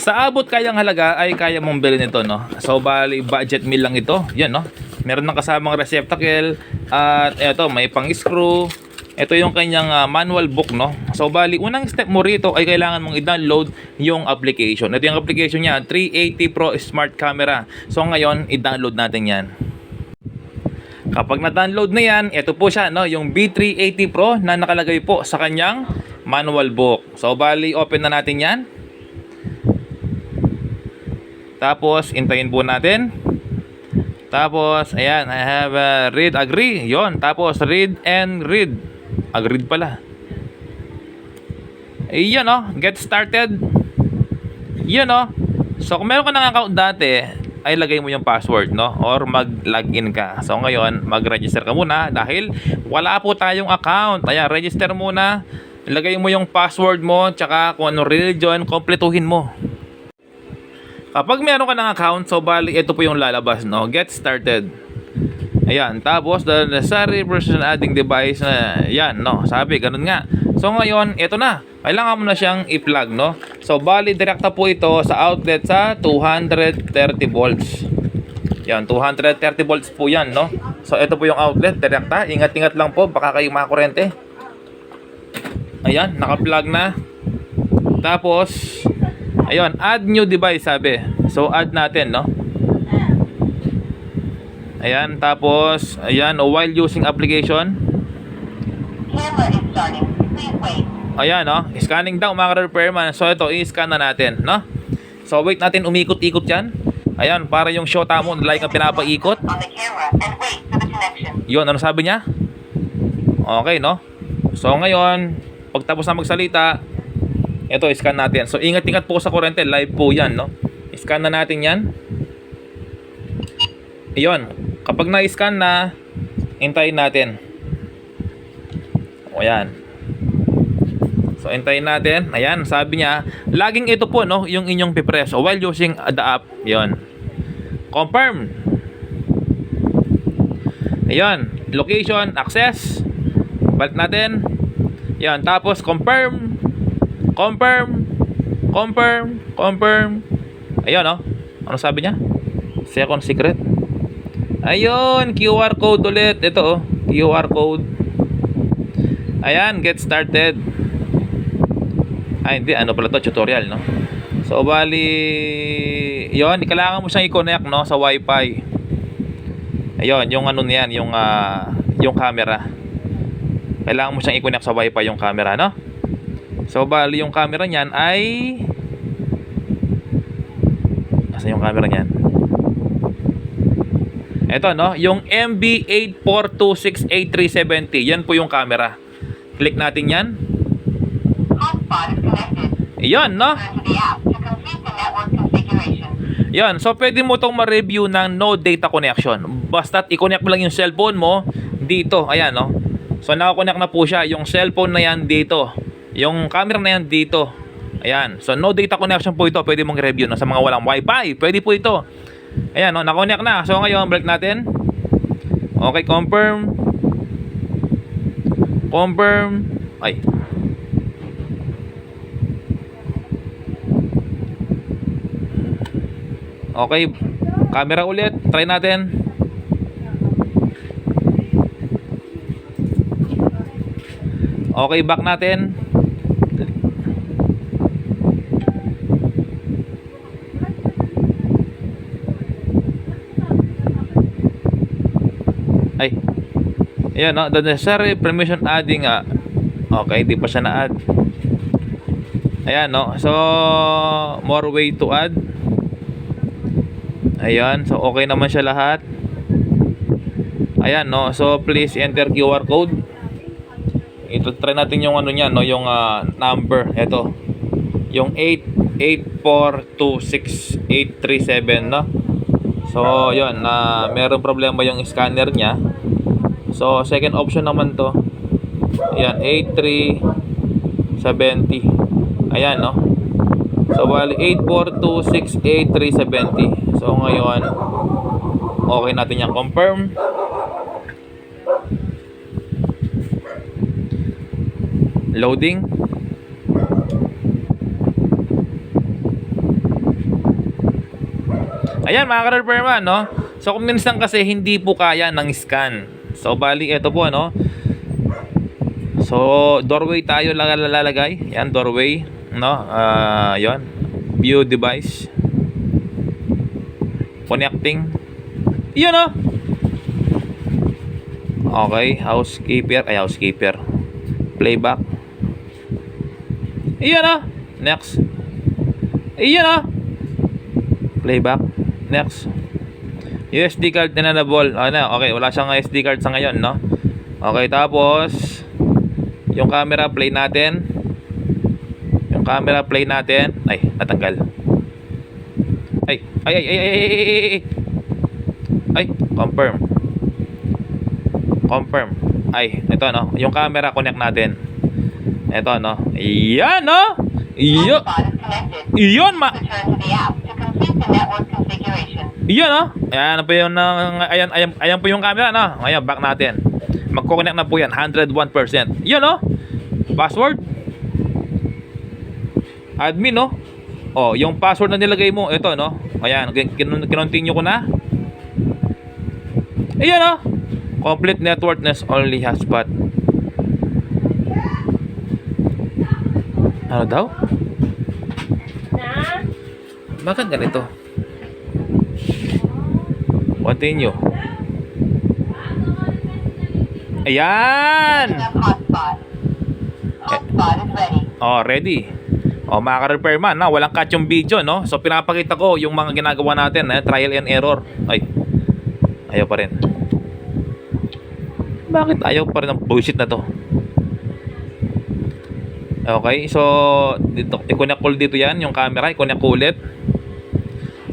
Sa abot kayang halaga ay kaya mong bilhin ito, no? So, bali, budget meal lang ito. Yan, no? Meron ng kasamang receptacle. At eto, may pang-screw. Ito yung kanyang ah, manual book, no? So, bali, unang step mo rito ay kailangan mong i-download yung application. Ito yung application niya, 380 Pro Smart Camera. So, ngayon, i-download natin yan. Kapag na-download na yan, ito po siya, no? Yung B380 Pro na nakalagay po sa kanyang manual book. So, bali, open na natin yan. Tapos, intayin po natin. Tapos, ayan, I have uh, read, agree. Yon. Tapos, read and read. Agreed pala. Ayan, oh. Get started. Yan, oh. So, kung meron ka ng account dati, ay lagay mo yung password, no? Or mag-login ka. So, ngayon, mag-register ka muna dahil wala po tayong account. Ayan, register muna. Lagay mo yung password mo, tsaka kung anong religion, kompletuhin mo. Kapag meron ka ng account, so bali, ito po yung lalabas, no? Get started. Ayan, tapos the necessary person adding device na yan, no? Sabi, ganun nga. So ngayon, ito na. Kailangan mo na siyang i-plug, no? So bali, direkta po ito sa outlet sa 230 volts. Yan, 230 volts po yan, no? So ito po yung outlet, direkta. Ingat-ingat lang po, baka kayo makakurente. Ayan, naka-plug na. Tapos, ayun, add new device sabi. So add natin, no? Ayan, tapos, ayan, while using application. Camera is starting. Please. Ayan, no? Scanning daw mga repairman. So ito, i-scan na natin, no? So wait natin umikot-ikot yan. Ayan, para yung shota mo, like ang pinapaikot. Yun, ano sabi niya? Okay, no? So ngayon, pagtapos na magsalita, ito, scan natin. So ingat-ingat po sa kurente, live po yan, no? Scan na natin yan. Iyon, kapag na-scan na, hintayin natin. O yan. So, hintayin natin. Ayan, sabi niya, laging ito po, no, yung inyong pipress. While using the app, yon Confirm. Ayan, location, access. Balik natin. Yan, tapos confirm. Confirm. Confirm. Confirm. Ayun, no? Ano sabi niya? Second secret. Ayun, QR code ulit. Ito, oh. QR code. Ayan, get started. Ay, hindi. Ano pala to? Tutorial, no? So, bali... Yun, kailangan mo siyang i-connect, no? Sa wifi. Ayun, yung ano niyan, yung, ah, yung camera. Kailangan mo siyang i-connect sa wifi yung camera, no? So, bali yung camera niyan ay... Asa yung camera niyan? Ito, no? Yung MB8426870. Yan po yung camera. Click natin yan. Yan, no? Yan. So, pwede mo itong ma-review ng no data connection. Basta't i-connect mo lang yung cellphone mo dito. Ayan, no? So, nakakonect na po siya. Yung cellphone na yan dito. Yung camera na yan dito. Ayan. So, no data connection po ito. Pwede mong review no? sa mga walang wifi. Pwede po ito. Ayan, no? Nakakonect na. So, ngayon, balik natin. Okay, confirm. Confirm. Ay. Okay, camera ulit. Try natin. Okay, back natin. Ay. Ayan, no? The necessary permission adding, ah. Okay, di pa siya na-add. Ayan, no? So, more way to add. Ayan, so okay naman siya lahat. Ayan, no. So please enter QR code. Ito try natin yung ano niya, no, yung ah, number. Ito. Yung 884268837, no. So, 'yon, na meron problema yung scanner niya. So, second option naman 'to. Ayan, 8370. Ayan, no. So, bali 84268,370. So, ngayon, okay natin yan. Confirm. Loading. Ayan, mga ka-repairman, no? So, kung minsan kasi hindi po kaya ng scan. So, bali, ito po, ano? So, doorway tayo lala- lalagay. Yan, doorway. No? Ah, yon View device. Connecting. Yun, no? Okay, housekeeper. Ay, housekeeper. Playback. Iyan, no? Next. Iyan, no? Playback. Next. USD card enable. Ano, okay, wala siyang SD card sa ngayon, no? Okay, tapos yung camera play natin. Yung camera play natin. Ay, natanggal. Ay, ay, ay, ay, ay, ay, ay, ay, ay. Ay, confirm. Confirm. Ay, ito no. Yung camera connect natin. Ito no. Iyan no. Iyo. Iyon ma. Network configuration. Iyon no. Ayan po yung uh, ayan, ayan, ayan po yung camera no. Ayan, back natin. Magko-connect na po yan 101%. Iyon no. Password. Admin no. Oh, yung password na nilagay mo, ito no. Ayan, kin- kin- kinontinue ko na. Ayan no. Complete networkness only hotspot. Ano daw? Bakit ganito? Continue. Ayan! Oh, ready. Oh, mga ka-repairman, na walang cut yung video, no? So, pinapakita ko yung mga ginagawa natin, eh, trial and error. Ay, ayaw pa rin. Bakit ayaw pa rin ang bullshit na to? Okay, so, dito, i-connect ko dito yan, yung camera, i-connect ulit.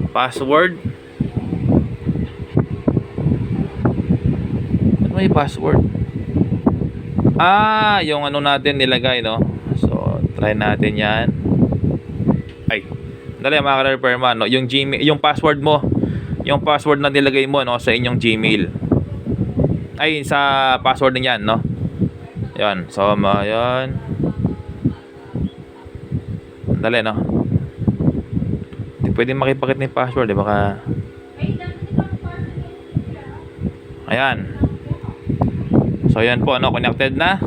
Password. Ano may password? Ah, yung ano natin nilagay, no? So, try natin yan. Ay, dali mga ka-repairman, no? Yung Gmail, yung password mo, yung password na nilagay mo, no? Sa inyong Gmail. Ay, sa password niyan, no? Yan, so, ma, yan. Dali, no? Hindi pwede makipakit yung password, eh, baka... Ayan. So, yan po, ano, connected na.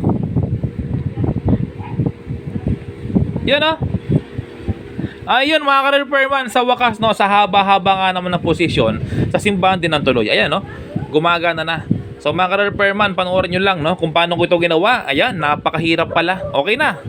Yan, oh. Ayun, mga ka-repairman, sa wakas, no, sa haba-haba nga naman ng posisyon, sa simbahan din ng tuloy. Ayan, no, gumagana na. So, mga ka-repairman, panoorin nyo lang, no, kung paano ko ito ginawa. Ayan, napakahirap pala. Okay na.